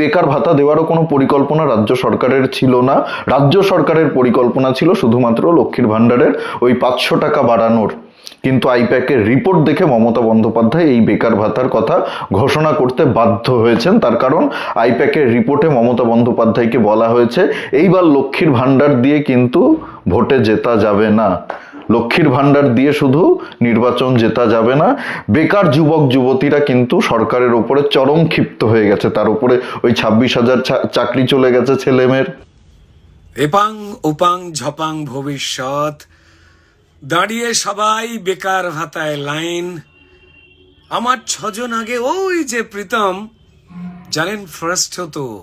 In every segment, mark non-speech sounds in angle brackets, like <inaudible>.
বেকার ভাতা দেওয়ারও কোনো পরিকল্পনা রাজ্য সরকারের ছিল না। রাজ্য সরকারের পরিকল্পনা ছিল শুধুমাত্র লক্ষ্মীর ভাণ্ডারের ওই পাঁচশো টাকা বাড়ানোর। কিন্তু আইপ্যাকের রিপোর্ট দেখে মমতা বন্দ্যোপাধ্যায় এই বেকার ভাতার কথা ঘোষণা করতে বাধ্য হয়েছেন। তার কারণ আইপ্যাকের রিপোর্টে মমতা বন্দ্যোপাধ্যায়কে বলা হয়েছে, এইবার লক্ষ্মীর ভাণ্ডার দিয়ে কিন্তু ভোটে জেতা যাবে না। লক্ষ্মীর ভাণ্ডার দিয়ে শুধু নির্বাচন জেতা যাবে না, বেকার যুবক, যুবতীরা কিন্তু সরকারের ওপরে চরম ক্ষিপ্ত হয়ে গেছে। তার উপরে ওই ছাব্বিশ হাজার চাকরি চলে গেছে ছেলেমেয়ের। এপাং, ওপাং, ঝপাং ভবিষ্যৎ। দাঁড়িয়ে সবাই বেকার ভাতায় লাইন। আমার ছজন আগে ওই যে প্রীতম, জানেন ফার্স্ট হতো,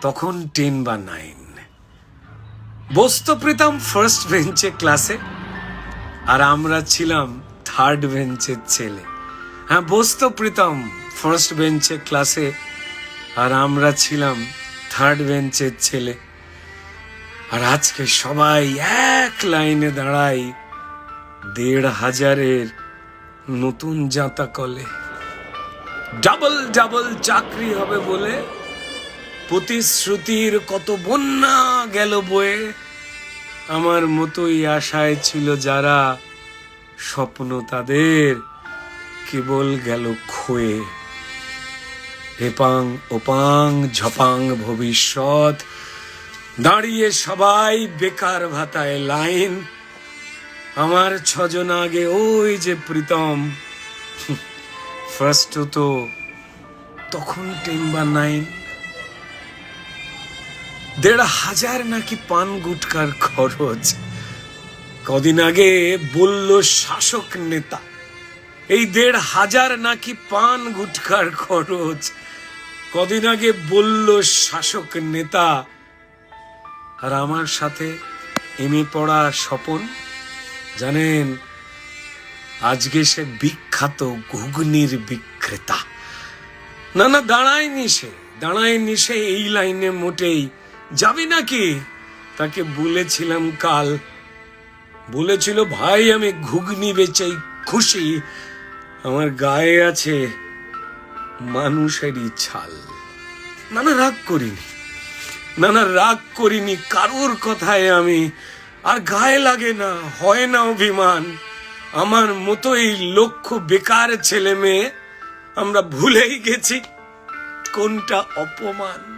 তখন টেন বা নাইন। বসতো প্রীতম ফার্স্ট বেঞ্চে ক্লাসে আর আমরা ছিলাম থার্ড বেঞ্চের ছেলে। হ্যাঁ বসতো প্রীতম ফার্স্ট বেঞ্চে ক্লাসে আর আমরা ছিলাম থার্ড বেঞ্চের ছেলে। আর আজকে সবাই এক লাইনে দাঁড়াই দেড় হাজারের নতুন জাতা কলে ডাবল ডাবল চাকরি হবে বলে প্রতিশ্রুতির কত বন্যা গেল বয়ে। আমার মতোই আশায় ছিল যারা স্বপ্ন তাদের কেবল গেল ক্ষয়ে হেপাং ওপাং ঝপাং ভবিষ্যৎ, দাঁড়িয়ে সবাই বেকার ভাতায় লাইন। আমার ছজন আগে ওই যে প্রীতম। <laughs> ফার্স্ট তো তখন টেন বা নাইন। দেড় হাজার নাকি পান গুটকার খরচ। কদিন আগে বলল শাসক নেতা, এই দেড় হাজার নাকি পান গুটকার খরচ। কদিন আগে বলল শাসক নেতা, আর আমার সাথে এমএ পড়া স্বপন, জানেন, আজকে সে বিখ্যাত ঘুগনির বিক্রেতা। না না, দাঁড়ায়নি সে দাঁড়ায়নি সে এই লাইনে মোটেই। যাবি নাকি? তাকে বলেছিলাম কাল। বলেছিল, ভাই, আমি ঘুগনি বেচেই খুশি। আমার গায়ে আছে মানুষেরই ছাল। না না রাগ করিনি। না না রাগ করিনি, কারোর কথায় আমি। আর গায়ে লাগে না, হয় না অভিমান। আমার মতো এই লক্ষ বেকার ছেলে মেয়ে। আমরা ভুলেই গেছি কোনটা অপমান।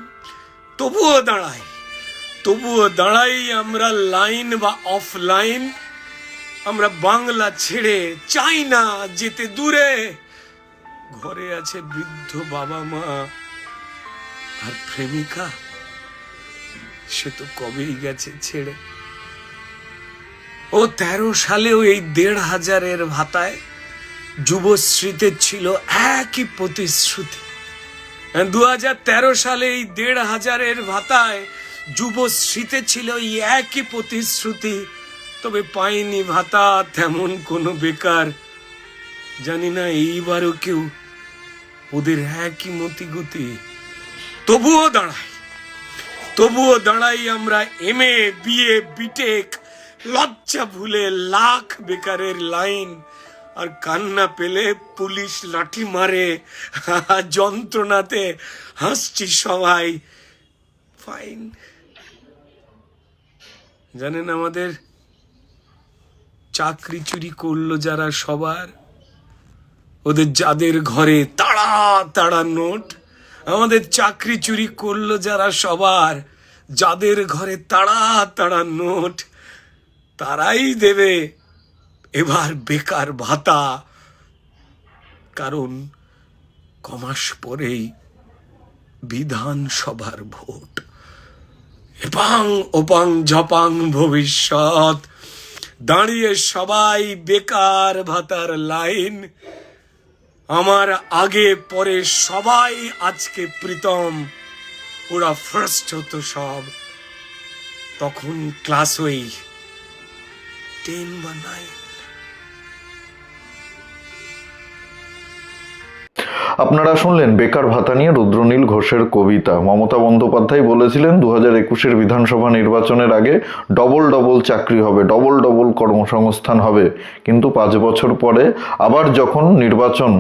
তবুও দাঁড়াই তবুও দাঁড়াই আমরা লাইন বা অফলাইন, আমরা বাংলা ছেড়ে চাই না যেতে দূরে। ঘরে আছে বৃদ্ধ বাবা মা আর প্রেমিকা, সে তো কবেই গেছে ছেড়ে। ও তেরো সালেও এই দেড় হাজারের ভাতায় যুবশ্রীতে ছিল একই প্রতিশ্রুতি। দু হাজার তেরো সালে এই দেড় হাজারের ভাতায় যুবশ্রীতে ছিল একই প্রতিশ্রুতি। তবে পাইনি ভাতা, তেমন কোনো বেকার। জানি না এইবারও কেউ ওদের একই মতি গতি তবুও দাঁড়াই তবুও দাঁড়াই আমরা এম এ বিএ বিটেক লজ্জা ভুলে লাখ বেকারের লাইন। আর কান্না পেলে পুলিশ লাঠি মারে, যন্ত্রণাতে হাসছি সবাই। ফাইন জানেন আমাদের চাকরি চুরি করল যারা সবার? ওদের যাদের ঘরে তাড়া তাড়া নোট, আমাদের চাকরি চুরি করল যারা সবার? যাদের ঘরে তাড়া তাড়া নোট, তারাই দেবে। এবার বেকার ভাতা। কারণ কমাস পরেই বিধানসভার ভোট। এপাং ওপাং ঝপাং ভবিষ্যৎ। দাঁড়িয়ে সবাই বেকার ভাতার লাইন। আমার আগে পরে সবাই আজকে প্রীতম। ওরা ফার্স্ট হতো সব। তখন ক্লাস ওই টেন বা নাইন আপনারা শুনলেন বেকার ভাতা নিয়ে রুদ্রনীল ঘোষের কবিতা। মমতা বন্দ্যোপাধ্যায় বলেছিলেন দু হাজার একুশের বিধানসভা নির্বাচনের আগে ডবল ডবল চাকরি হবে ডবল ডবল কর্মসংস্থান হবে। কিন্তু পাঁচ বছর পরে আবার যখন নির্বাচন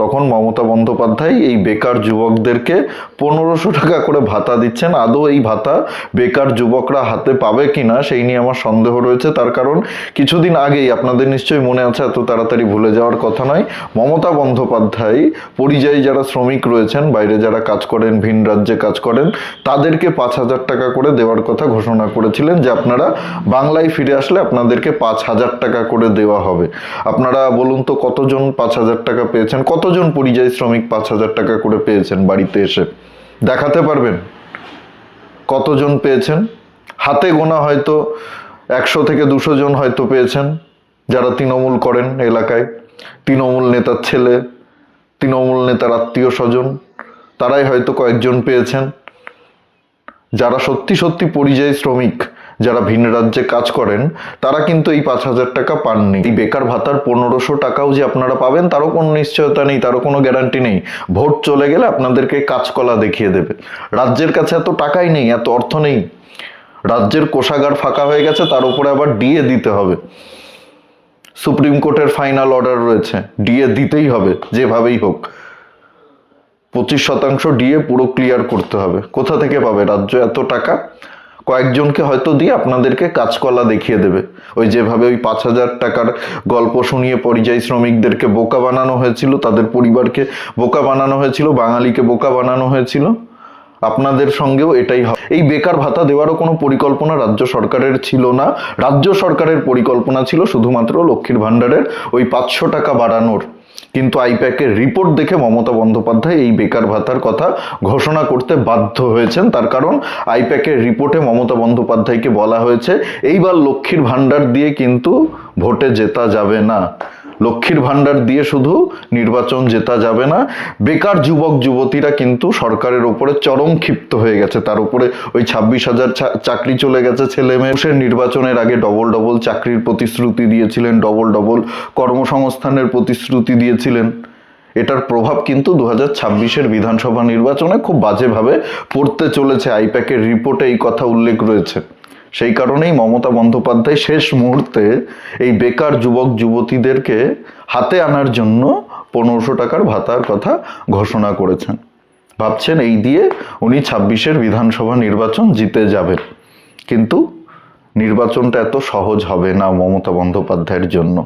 তখন মমতা বন্দ্যোপাধ্যায় এই বেকার যুবকদেরকে পনেরোশো টাকা করে ভাতা দিচ্ছেন। আদৌ এই ভাতা বেকার যুবকরা হাতে পাবে কিনা সেই নিয়ে আমার সন্দেহ রয়েছে। তার কারণ কিছুদিন আগেই, আপনাদের নিশ্চয়ই মনে আছে, এত তাড়াতাড়ি ভুলে যাওয়ার কথা নয়, মমতা বন্দ্যোপাধ্যায় পরিযায়ী যারা শ্রমিক রয়েছেন, বাইরে যারা কাজ করেন, ভিন রাজ্যে কাজ করেন, তাদেরকে পাঁচ হাজার টাকা করে দেওয়ার কথা ঘোষণা করেছিলেন যে আপনারা বাংলায় ফিরে আসলে আপনাদেরকে পাঁচ হাজার টাকা করে দেওয়া হবে। আপনারা বলুন তো কতজন পাঁচ হাজার টাকা পেয়েছেন? কতজন পরিযায়ী শ্রমিক পাঁচ হাজার টাকা করে পেয়েছেন বাড়িতে এসে? দেখাতে পারবেন? কতজন পেয়েছেন? হাতে গোনা হয়তো একশো থেকে দুশো জন হয়তো পেয়েছেন, যারা তৃণমূল করেন এলাকায়। তৃণমূল নেতার ছেলে, তৃণমূল নেতার আত্মীয় স্বজন, তারাই হয়তো কয়েকজন পেয়েছেন। যারা সত্যি সত্যি পরিযায়ী শ্রমিক যারা ভিন রাজ্যে কাজ করেন, তারা কিন্তু এই পাঁচ হাজার টাকা পাননি। এই বেকার ভাতার পনেরোশো টাকাও যে আপনারা পাবেন, তারও কোনো নিশ্চয়তা নেই, তারও কোনো গ্যারান্টি নেই। ভোট চলে গেলে আপনাদেরকে কাজকলা দেখিয়ে দেবে। রাজ্যের কাছে এত টাকাই নেই, এত অর্থ নেই। রাজ্যের কোষাগার ফাঁকা হয়ে গেছে, তার উপরে আবার ডিএ দিতে হবে। সুপ্রিম কোর্টের ফাইনাল অর্ডার রয়েছে ডিএ দিতেই হবে, যেভাবেই হোক। পঁচিশ শতাংশ ডিএ পুরো ক্লিয়ার করতে হবে। কোথা থেকে পাবে? রাজ্য এত টাকা? কয়েকজনকে হয়তো দিয়ে আপনাদেরকে কাজকলা দেখিয়ে দেবে। ওই যেভাবে ওই পাঁচ হাজার টাকার গল্প শুনিয়ে পরিযায়ী শ্রমিকদেরকে বোকা বানানো হয়েছিল, তাদের পরিবারকে বোকা বানানো হয়েছিল, বাঙালিকে বোকা বানানো হয়েছিল, আপনাদের সঙ্গেও এটাই হয় এই বেকার ভাতা দেওয়ারও কোনো পরিকল্পনা রাজ্য সরকারের ছিল না। রাজ্য সরকারের পরিকল্পনা ছিল শুধুমাত্র লক্ষ্মীর ভাণ্ডারের ওই পাঁচশো টাকা বাড়ানোর। কিন্তু আইপ্যাকের রিপোর্ট দেখে মমতা বন্দ্যোপাধ্যায় এই বেকার ভাতার কথা ঘোষণা করতে বাধ্য হয়েছেন। তার কারণ, আইপ্যাকের রিপোর্টে মমতা বন্দ্যোপাধ্যায়কে বলা হয়েছে, এইবার লক্ষ্মীর ভাণ্ডার দিয়ে কিন্তু ভোটে জেতা যাবে না। লক্ষ্মীর ভাণ্ডার দিয়ে শুধু নির্বাচন জেতা যাবে না, বেকার যুবক, যুবতীরা কিন্তু সরকারের ওপরে চরম ক্ষিপ্ত হয়ে গেছে। তার উপরে ওই ছাব্বিশ হাজার চাকরি চলে গেছে ছেলে মেয়ে। নির্বাচনের আগে ডবল ডবল চাকরির প্রতিশ্রুতি দিয়েছিলেন ডবল ডবল কর্মসংস্থানের প্রতিশ্রুতি দিয়েছিলেন। এটার প্রভাব কিন্তু দু হাজার বিধানসভা নির্বাচনে খুব বাজেভাবে পড়তে চলেছে। আইপ্যাকের রিপোর্টে এই কথা উল্লেখ রয়েছে। সেই কারণেই মমতা বন্দ্যোপাধ্যায় শেষ মুহূর্তে এই বেকার যুবক, যুবতীদেরকে হাতে আনার জন্য পনেরোশো টাকার ভাতার কথা ঘোষণা করেছেন। ভাবছেন এই দিয়ে উনি ছাব্বিশের বিধানসভা নির্বাচন জিতে যাবেন। কিন্তু নির্বাচনটা এত সহজ হবে না মমতা বন্দ্যোপাধ্যায়ের জন্য।